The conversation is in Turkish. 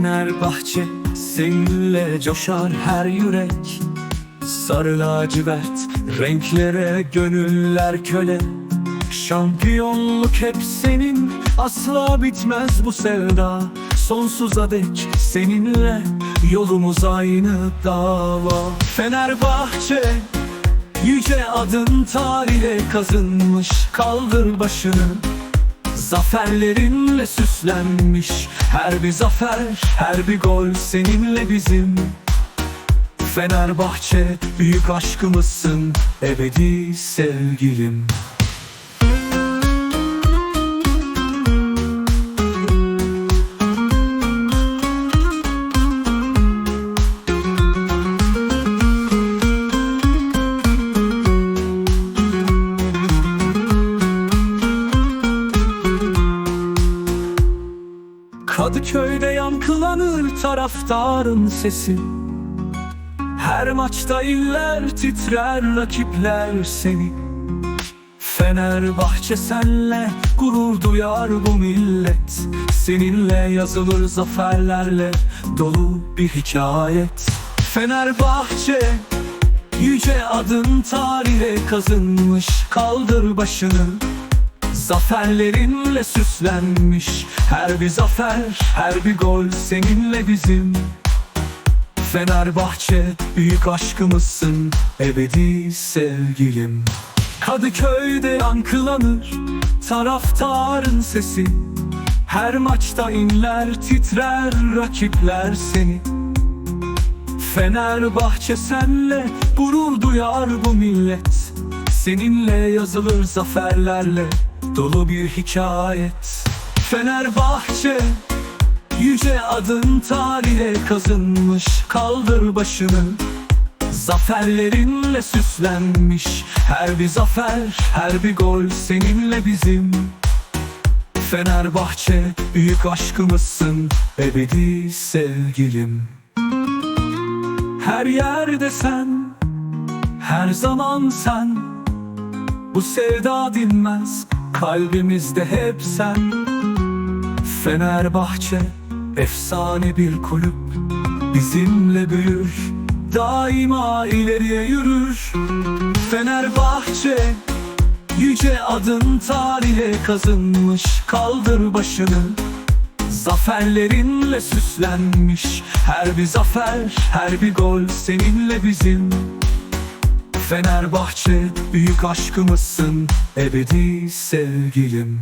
Fenerbahçe seninle coşar her yürek. Sarı lacivert renklere gönüller köle. Şampiyonluk hep senin asla bitmez bu sevda. Sonsuza dek seninle yolumuz aynı dava. Fenerbahçe yüce adın tarihe kazınmış. Kaldır başını Zaferlerinle süslenmiş Her bir zafer, her bir gol seninle bizim. Fenerbahçe büyük aşkımızsın. Ebedi sevgilim Kadıköy'de yankılanır taraftarın sesi. Her maçta iller titrer rakipler seni. Fenerbahçe senle gurur duyar bu millet. Seninle yazılır zaferlerle dolu bir hikayet. Fenerbahçe yüce adın tarihe kazınmış. Kaldır başını Zaferlerinle süslenmiş Her bir zafer, her bir gol seninle bizim. Fenerbahçe büyük aşkımızsın Ebedi sevgilim. Kadıköy'de yankılanır Taraftarın sesi. Her maçta inler titrer rakipler seni. Fenerbahçe senle gurur duyar bu millet. Seninle yazılır zaferlerle dolu bir hikayet. Fenerbahçe yüce adın tarihe kazınmış. Kaldır başını Zaferlerinle süslenmiş. Her bir zafer, her bir gol seninle bizim. Fenerbahçe büyük aşkımızsın Ebedi sevgilim. Her yerde sen, her zaman sen. Bu sevda dinmez, kalbimizde hep sen Fenerbahçe, efsane bir kulüp. Bizimle büyür, daima ileriye yürür. Fenerbahçe, yüce adın tarihe kazınmış. Kaldır başını Zaferlerinle süslenmiş. Her bir zafer, her bir gol seninle bizim Fenerbahçe büyük aşkımızsın. Ebedi sevgilim